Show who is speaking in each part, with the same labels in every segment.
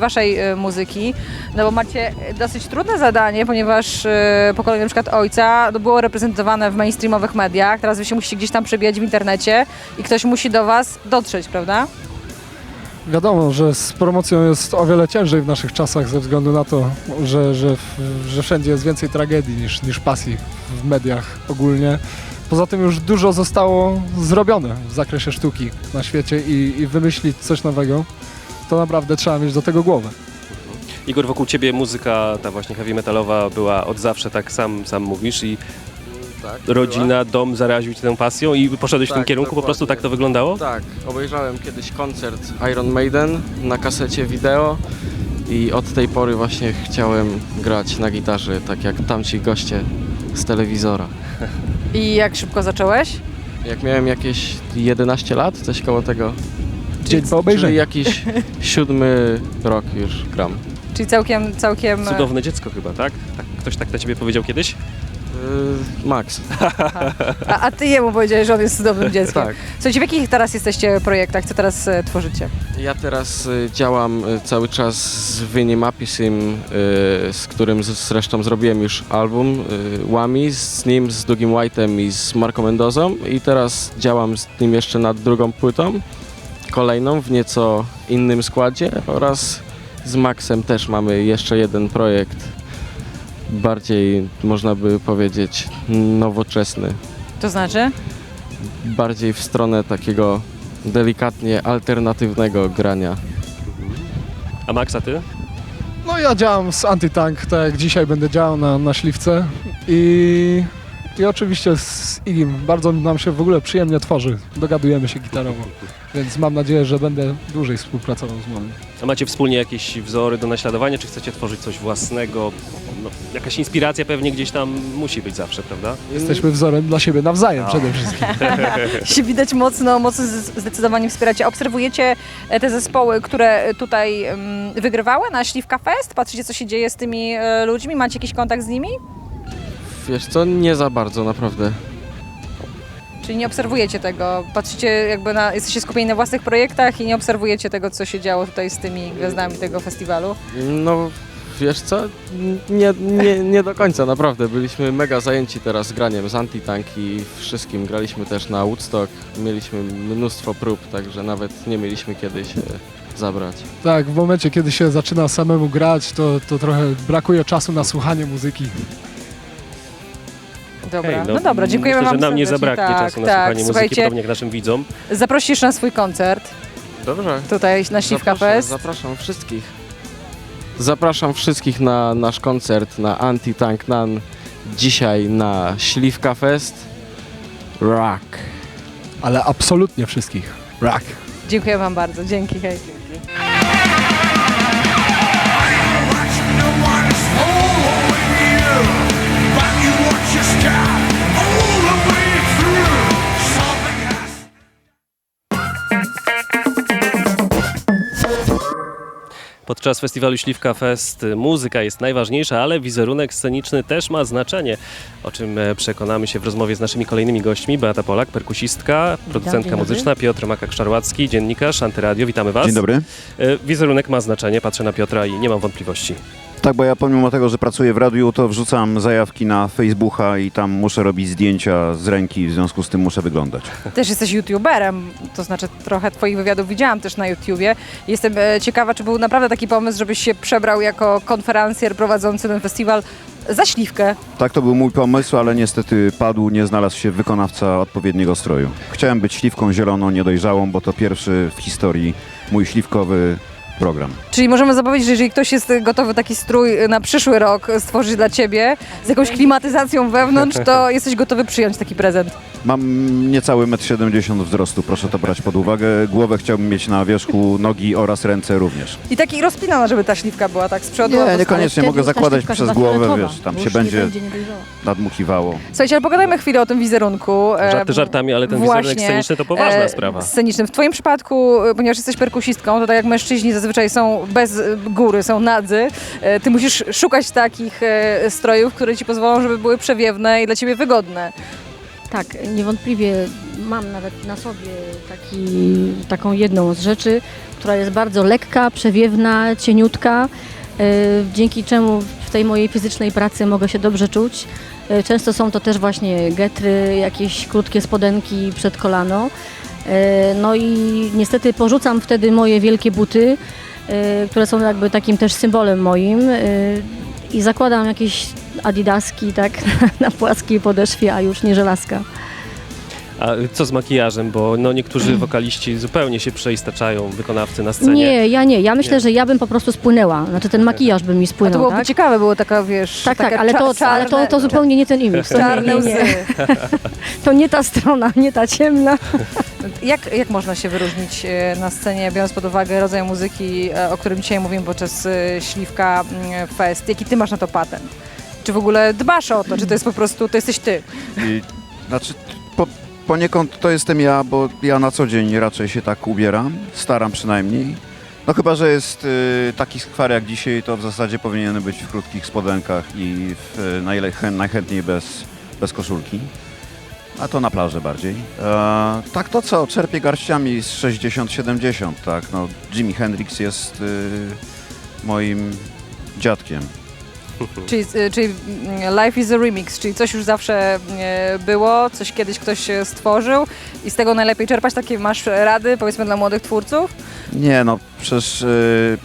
Speaker 1: waszej e, muzyki, no bo macie dosyć trudne zadanie, ponieważ e, pokolenie na przykład ojca no, było reprezentowane w mainstreamowych mediach, teraz wy się musicie gdzieś tam przebijać w internecie i ktoś musi do was dotrzeć, prawda?
Speaker 2: Wiadomo, że z promocją jest o wiele ciężej w naszych czasach ze względu na to, że, że, że wszędzie jest więcej tragedii niż, niż pasji w mediach ogólnie. Poza tym już dużo zostało zrobione w zakresie sztuki na świecie i, i wymyślić coś nowego, to naprawdę trzeba mieć do tego głowę.
Speaker 3: Igor, wokół ciebie muzyka ta właśnie heavy metalowa była od zawsze, tak sam, sam mówisz i
Speaker 4: Tak,
Speaker 3: rodzina, dom zaraził cię tą pasją i poszedłeś w tym
Speaker 4: Tak,
Speaker 3: kierunku, po prostu
Speaker 4: dokładnie.
Speaker 3: tak to wyglądało?
Speaker 4: Tak, obejrzałem kiedyś koncert Iron Maiden na kasecie wideo i od tej pory właśnie chciałem grać na gitarze, tak jak tamci goście z telewizora.
Speaker 1: I jak szybko zacząłeś?
Speaker 4: Jak miałem jakieś 11 lat, coś koło tego,
Speaker 2: Dzień po
Speaker 4: czyli
Speaker 2: obejrzeniu.
Speaker 4: jakiś siódmy rok już gram.
Speaker 1: Czyli całkiem, całkiem... e,
Speaker 3: Cudowne dziecko chyba, tak? tak? Ktoś tak na ciebie powiedział kiedyś?
Speaker 4: Yy, Max.
Speaker 1: A, a ty jemu powiedziałeś, że on jest cudownym dzieckiem.
Speaker 4: Tak.
Speaker 1: Słuchajcie, w jakich teraz jesteście projektach? Co teraz e, tworzycie?
Speaker 4: Ja teraz y, działam y, cały czas z Winnie Mapisim, y, z którym z- zresztą zrobiłem już album y, Łami, z nim, z Dugim White'em i z Marco Mendozą i teraz działam z nim jeszcze nad drugą płytą, kolejną w nieco innym składzie oraz z Maxem też mamy jeszcze jeden projekt bardziej, można by powiedzieć, nowoczesny,
Speaker 1: To znaczy?
Speaker 4: bardziej w stronę takiego delikatnie alternatywnego grania.
Speaker 3: A Maxa, ty?
Speaker 2: No ja działam z Antitank, tak jak dzisiaj będę działał na, na Śliwce i, i oczywiście z Igim. Bardzo nam się w ogóle przyjemnie tworzy, dogadujemy się gitarowo, więc mam nadzieję, że będę dłużej współpracował z Monem.
Speaker 3: A macie wspólnie jakieś wzory do naśladowania, czy chcecie tworzyć coś własnego? No, jakaś inspiracja pewnie gdzieś tam musi być zawsze, prawda?
Speaker 2: Jesteśmy wzorem dla siebie nawzajem
Speaker 3: No.
Speaker 2: przede wszystkim.
Speaker 1: się widać mocno, mocno z- zdecydowanie wspieracie. Obserwujecie e, te zespoły, które tutaj mm, wygrywały na Śliwka Fest? Patrzycie, co się dzieje z tymi e, ludźmi? Macie jakiś kontakt z nimi?
Speaker 4: Wiesz co, nie za bardzo naprawdę.
Speaker 1: Czyli nie obserwujecie tego? Patrzycie jakby na, jesteście skupieni na własnych projektach i nie obserwujecie tego, co się działo tutaj z tymi gwiazdami tego festiwalu?
Speaker 4: No wiesz co, nie, nie, nie do końca naprawdę. Byliśmy mega zajęci teraz graniem z Antitank i wszystkim. Graliśmy też na Woodstock, mieliśmy mnóstwo prób, także nawet nie mieliśmy kiedy się zabrać.
Speaker 2: Tak, w momencie, kiedy się zaczyna samemu grać, to, to trochę brakuje czasu na słuchanie muzyki.
Speaker 1: Dobra,
Speaker 3: Okej,
Speaker 1: no, dobra, dziękujemy
Speaker 3: myślę,
Speaker 1: Wam
Speaker 3: że nam nie
Speaker 1: serdecznie.
Speaker 3: zabraknie
Speaker 1: tak,
Speaker 3: czasu na
Speaker 1: tak.
Speaker 3: słuchanie muzyki,
Speaker 1: Słuchajcie,
Speaker 3: podobnie jak naszym widzom.
Speaker 1: zaprosisz na swój koncert
Speaker 4: Dobrze.
Speaker 1: tutaj na Śliwka
Speaker 4: Zapraszam,
Speaker 1: Fest.
Speaker 4: zapraszam wszystkich. Zapraszam wszystkich na nasz koncert na Anti-Tank Nan dzisiaj na Śliwka Fest. Rock.
Speaker 2: Ale absolutnie wszystkich. Rock.
Speaker 1: Dziękuję Wam bardzo, dzięki, hej.
Speaker 3: Podczas festiwalu Śliwka Fest muzyka jest najważniejsza, ale wizerunek sceniczny też ma znaczenie, o czym e, przekonamy się w rozmowie z naszymi kolejnymi gośćmi. Beata Polak, perkusistka, producentka
Speaker 5: dzień dobry.
Speaker 3: muzyczna, Piotr Makak-Szarłacki, dziennikarz, Antyradio, witamy Was.
Speaker 5: Dzień dobry.
Speaker 3: E, Wizerunek ma znaczenie, patrzę na Piotra i nie mam wątpliwości.
Speaker 5: Tak, bo ja pomimo tego, że pracuję w radiu, to wrzucam zajawki na Facebooka i tam muszę robić zdjęcia z ręki, w związku z tym muszę wyglądać.
Speaker 1: Też jesteś youtuberem, to znaczy trochę twoich wywiadów widziałam też na YouTubie. Jestem e, ciekawa, czy był naprawdę taki pomysł, żebyś się przebrał jako konferencjer prowadzący ten festiwal za śliwkę.
Speaker 5: Tak, to był mój pomysł, ale niestety padł, nie znalazł się wykonawca odpowiedniego stroju. Chciałem być śliwką zieloną, niedojrzałą, bo to pierwszy w historii mój śliwkowy program.
Speaker 1: Czyli możemy zapowiedzieć, że jeżeli ktoś jest gotowy taki strój na przyszły rok stworzyć dla ciebie z jakąś klimatyzacją wewnątrz, to jesteś gotowy przyjąć taki prezent.
Speaker 5: Mam niecały 1,70 m wzrostu, proszę to brać pod uwagę. Głowę chciałbym mieć na wierzchu, nogi oraz ręce również.
Speaker 1: I taki rozpinana, żeby ta śliwka była tak z przodu.
Speaker 5: Nie, niekoniecznie mogę zakładać przez głowę, wiesz, tam się będzie nadmuchiwało.
Speaker 1: Słuchajcie, ale pogadajmy chwilę o tym wizerunku.
Speaker 3: Żarty żartami, ale ten
Speaker 1: właśnie,
Speaker 3: wizerunek sceniczny to poważna
Speaker 1: e,
Speaker 3: sprawa.
Speaker 1: Scenicznym. W twoim przypadku, ponieważ jesteś perkusistką, to tak jak mężczyźni zazwyczaj są bez góry, są nadzy, e, ty musisz szukać takich e, strojów, które ci pozwolą, żeby były przewiewne i dla ciebie wygodne.
Speaker 6: Tak, niewątpliwie mam nawet na sobie taki, taką jedną z rzeczy, która jest bardzo lekka, przewiewna, cieniutka, e, dzięki czemu w tej mojej fizycznej pracy mogę się dobrze czuć. Często są to też właśnie getry, jakieś krótkie spodenki przed kolano. E, No i niestety porzucam wtedy moje wielkie buty, e, które są jakby takim też symbolem moim e, i zakładam jakieś adidaski tak na płaskiej podeszwie, a już nie żelazka.
Speaker 3: A co z makijażem? Bo no, niektórzy wokaliści zupełnie się przeistaczają, wykonawcy na scenie.
Speaker 6: Nie, ja nie. Ja myślę,
Speaker 3: Nie.
Speaker 6: że ja bym po prostu spłynęła. Znaczy ten makijaż by mi
Speaker 1: A to
Speaker 6: spłynął,
Speaker 1: byłoby
Speaker 6: tak?
Speaker 1: ciekawe, było taka, wiesz,
Speaker 6: Tak, tak,
Speaker 1: taka
Speaker 6: ale
Speaker 1: cza-
Speaker 6: to, ale to, to zupełnie nie ten imidż. To, nie,
Speaker 1: Czarne
Speaker 6: nie,
Speaker 1: łzy.
Speaker 6: nie. to nie ta strona, nie ta ciemna.
Speaker 1: Jak, jak można się wyróżnić e, na scenie, biorąc pod uwagę rodzaj muzyki, e, o którym dzisiaj mówimy podczas e, Śliwka mm, Fest? Jaki ty masz na to patent? Czy w ogóle dbasz o to? Czy to jest po prostu, to jesteś ty?
Speaker 5: I, znaczy, poniekąd to jestem ja, bo ja na co dzień raczej się tak ubieram, staram przynajmniej. No chyba, że jest y, taki skwar jak dzisiaj, to w zasadzie powinien być w krótkich spodenkach i w, y, najle- najchętniej bez, bez koszulki. A to na plaży bardziej. E, tak to co, czerpię garściami z 60-70, tak. No, Jimi Hendrix jest y, moim dziadkiem.
Speaker 1: Czyli, e, czyli mm, Life is a Remix, czyli coś już zawsze e, było, coś kiedyś ktoś stworzył i z tego najlepiej czerpać. Takie masz rady, powiedzmy, dla młodych twórców?
Speaker 5: Nie, no przecież y,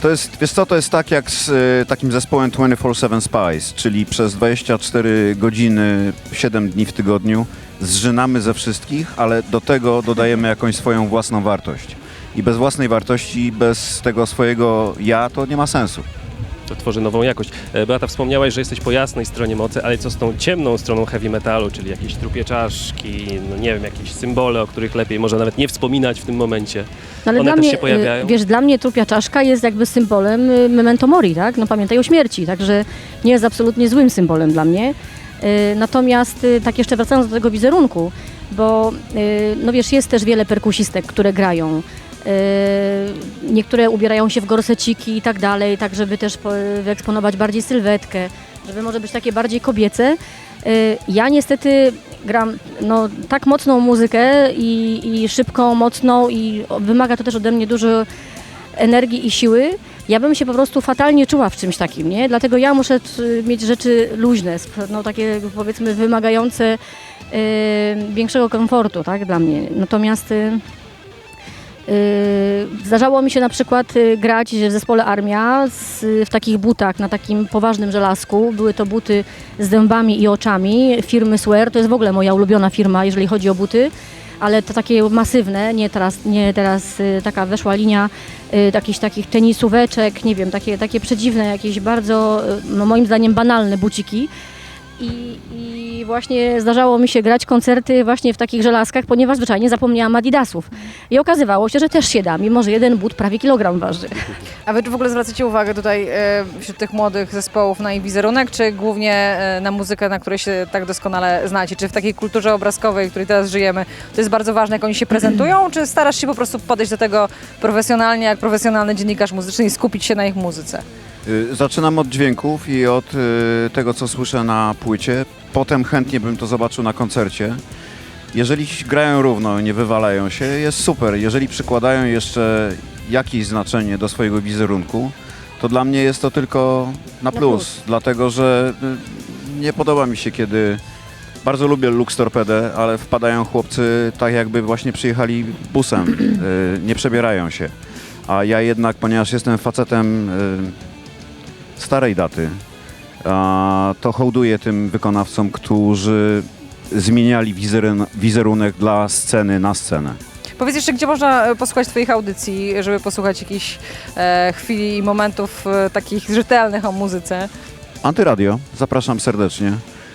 Speaker 5: to jest, wiesz co, to jest tak jak z y, takim zespołem 24-7 Spice, czyli przez 24 godziny, 7 dni w tygodniu zżynamy ze wszystkich, ale do tego dodajemy jakąś swoją własną wartość. I bez własnej wartości, bez tego swojego ja, to nie ma sensu.
Speaker 3: To tworzy nową jakość. E, Beata, wspomniałaś, że jesteś po jasnej stronie mocy, ale co z tą ciemną stroną heavy metalu, czyli jakieś trupie czaszki, no nie wiem, jakieś symbole, o których lepiej może nawet nie wspominać w tym momencie.
Speaker 6: No, ale
Speaker 3: One też
Speaker 6: mnie,
Speaker 3: się pojawiają?
Speaker 6: y, wiesz, dla mnie trupia czaszka jest jakby symbolem y, memento mori, tak? No pamiętaj o śmierci, także nie jest absolutnie złym symbolem dla mnie. Y, Natomiast tak jeszcze wracając do tego wizerunku, bo no wiesz, jest też wiele perkusistek, które grają. Y, Niektóre ubierają się w gorseciki i tak dalej, tak żeby też po- wyeksponować bardziej sylwetkę, żeby może być takie bardziej kobiece. Y, Ja niestety gram no, tak mocną muzykę i, i szybką, mocną i wymaga to też ode mnie dużo energii i siły. Ja bym się po prostu fatalnie czuła w czymś takim, nie? Dlatego ja muszę mieć rzeczy luźne, no takie powiedzmy wymagające y, większego komfortu, tak, dla mnie. Natomiast y, y, zdarzało mi się na przykład y, grać w zespole Armia z, w takich butach, na takim poważnym żelazku. Były to buty z dębami i oczami firmy Swear. To jest w ogóle moja ulubiona firma, jeżeli chodzi o buty. Ale to takie masywne, nie teraz, nie teraz y, taka weszła linia y, jakichś takich tenisóweczek, nie wiem, takie, takie przedziwne, jakieś bardzo, y, no moim zdaniem banalne buciki. I, I właśnie zdarzało mi się grać koncerty właśnie w takich żelazkach, ponieważ zwyczajnie zapomniałam adidasów. I okazywało się, że też się da, mimo że jeden but prawie kilogram waży.
Speaker 1: A wy czy w ogóle zwracacie uwagę tutaj e, wśród tych młodych zespołów na ich wizerunek, czy głównie e, na muzykę, na której się tak doskonale znacie? Czy w takiej kulturze obrazkowej, w której teraz żyjemy, to jest bardzo ważne, jak oni się prezentują, czy starasz się po prostu podejść do tego profesjonalnie, jak profesjonalny dziennikarz muzyczny i skupić się na ich muzyce?
Speaker 5: Y, Zaczynam od dźwięków i od y, tego, co słyszę na płycie. Potem chętnie bym to zobaczył na koncercie. Jeżeli grają równo, nie wywalają się, jest super. Jeżeli przykładają jeszcze jakieś znaczenie do swojego wizerunku, to dla mnie jest to tylko na plus,
Speaker 6: plus.
Speaker 5: dlatego że y, nie podoba mi się, kiedy bardzo lubię Lux Torpedę, ale wpadają chłopcy tak jakby właśnie przyjechali busem, y, nie przebierają się. A ja jednak, ponieważ jestem facetem y, starej daty, to hołduję tym wykonawcom, którzy zmieniali wizerun- wizerunek dla sceny na scenę.
Speaker 1: Powiedz jeszcze, gdzie można e, posłuchać Twoich audycji, żeby posłuchać jakichś e, chwili i momentów e, takich rzetelnych o muzyce?
Speaker 5: Antyradio, zapraszam serdecznie.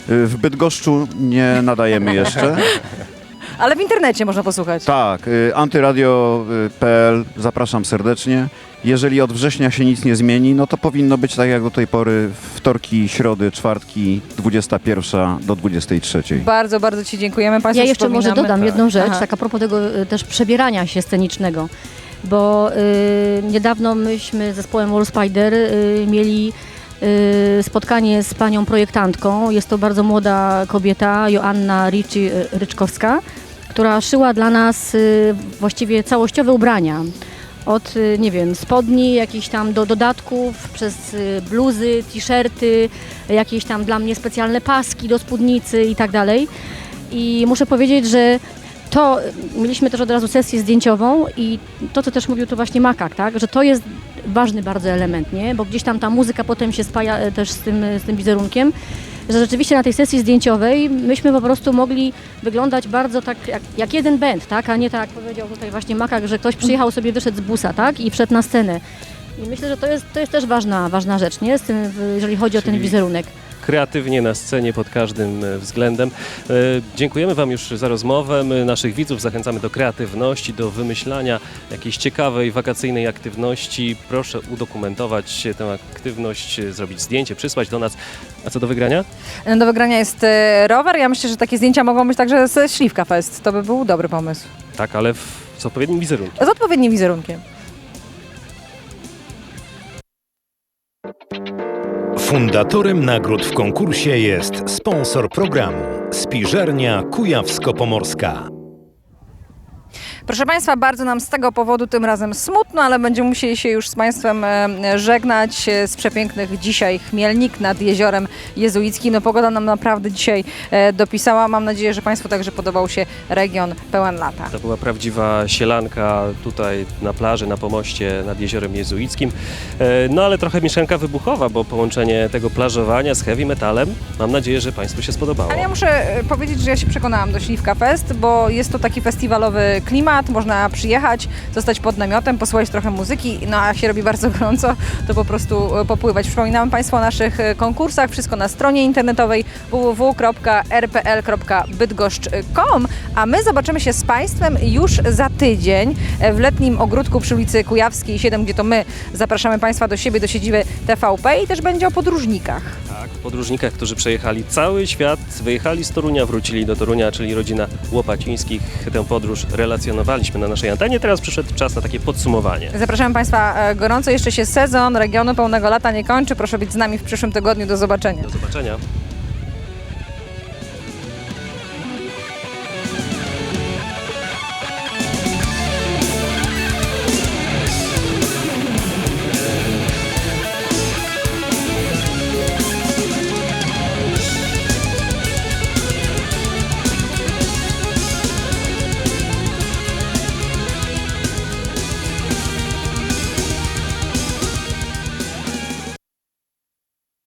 Speaker 5: Y, W Bydgoszczu nie nadajemy jeszcze.
Speaker 1: Ale w internecie można posłuchać.
Speaker 5: Tak, y, antyradio.pl, zapraszam serdecznie. Jeżeli od września się nic nie zmieni, no to powinno być tak jak do tej pory wtorki, środy, czwartki, 21 do 23.
Speaker 1: Bardzo, bardzo Ci dziękujemy. Państwu
Speaker 6: Ja jeszcze może dodam jedną rzecz,
Speaker 1: Aha.
Speaker 6: tak a propos tego y, też przebierania się scenicznego, bo y, niedawno myśmy z zespołem Wall Spider y, mieli y, spotkanie z panią projektantką. Jest to bardzo młoda kobieta, Joanna Ricci, y, Ryczkowska. która szyła dla nas y, właściwie całościowe ubrania. Od, y, nie wiem, spodni, jakichś tam do dodatków, przez y, bluzy, t-shirty, jakieś tam dla mnie specjalne paski do spódnicy i tak dalej. I muszę powiedzieć, że to mieliśmy też od razu sesję zdjęciową i to, co też mówił tu właśnie Makak, tak, że to jest ważny bardzo element, nie? Bo gdzieś tam ta muzyka potem się spaja e, też z tym, z tym wizerunkiem, że rzeczywiście na tej sesji zdjęciowej myśmy po prostu mogli wyglądać bardzo tak jak, jak jeden band, tak, a nie tak jak powiedział tutaj właśnie Makak, że ktoś przyjechał sobie, wyszedł z busa, tak, i wszedł na scenę. I myślę, że to jest, to jest też ważna, ważna rzecz, nie? Z tym, jeżeli chodzi o ten
Speaker 3: Czyli-
Speaker 6: wizerunek.
Speaker 3: Kreatywnie na scenie pod każdym e, względem. E, Dziękujemy Wam już za rozmowę. My naszych widzów zachęcamy do kreatywności, do wymyślania jakiejś ciekawej, wakacyjnej aktywności. Proszę udokumentować tę aktywność, e, zrobić zdjęcie, przysłać do nas. A co do wygrania?
Speaker 1: Do wygrania jest rower. Ja myślę, że takie zdjęcia mogą być także ze Śliwka Fest. To by był dobry pomysł.
Speaker 3: Tak, ale w, z odpowiednim wizerunkiem.
Speaker 1: Z odpowiednim wizerunkiem.
Speaker 7: Fundatorem nagród w konkursie jest sponsor programu Spiżernia Kujawsko-Pomorska.
Speaker 1: Proszę Państwa, bardzo nam z tego powodu tym razem smutno, ale będziemy musieli się już z Państwem e, żegnać e, z przepięknych dzisiaj Chmielnik nad Jeziorem Jezuickim. No pogoda nam naprawdę dzisiaj e, dopisała. Mam nadzieję, że Państwu także podobał się region pełen lata.
Speaker 3: To była prawdziwa sielanka tutaj na plaży, na pomoście nad Jeziorem Jezuickim. No ale trochę mieszanka wybuchowa, bo połączenie tego plażowania z heavy metalem, mam nadzieję, że Państwu się spodobało.
Speaker 1: Ale ja muszę powiedzieć, że ja się przekonałam do Śliwka Fest, bo jest to taki festiwalowy klimat, można przyjechać, zostać pod namiotem, posłuchać trochę muzyki, no a jak się robi bardzo gorąco, to po prostu e, popływać. Przypominam Państwu o naszych e, konkursach, wszystko na stronie internetowej www.rpl.bydgoszcz.com, a my zobaczymy się z Państwem już za tydzień e, w letnim ogródku przy ulicy Kujawskiej 7, gdzie to my zapraszamy Państwa do siebie, do siedziby TVP i też będzie o podróżnikach.
Speaker 3: Tak, podróżnikach, którzy przejechali cały świat, wyjechali z Torunia, wrócili do Torunia, czyli rodzina Łopacińskich. Tę podróż relacjonowaliśmy na naszej antenie. Teraz przyszedł czas na takie podsumowanie.
Speaker 1: Zapraszamy Państwa e, gorąco. Jeszcze się sezon regionu pełnego lata nie kończy. Proszę być z nami w przyszłym tygodniu. Do zobaczenia.
Speaker 3: Do zobaczenia.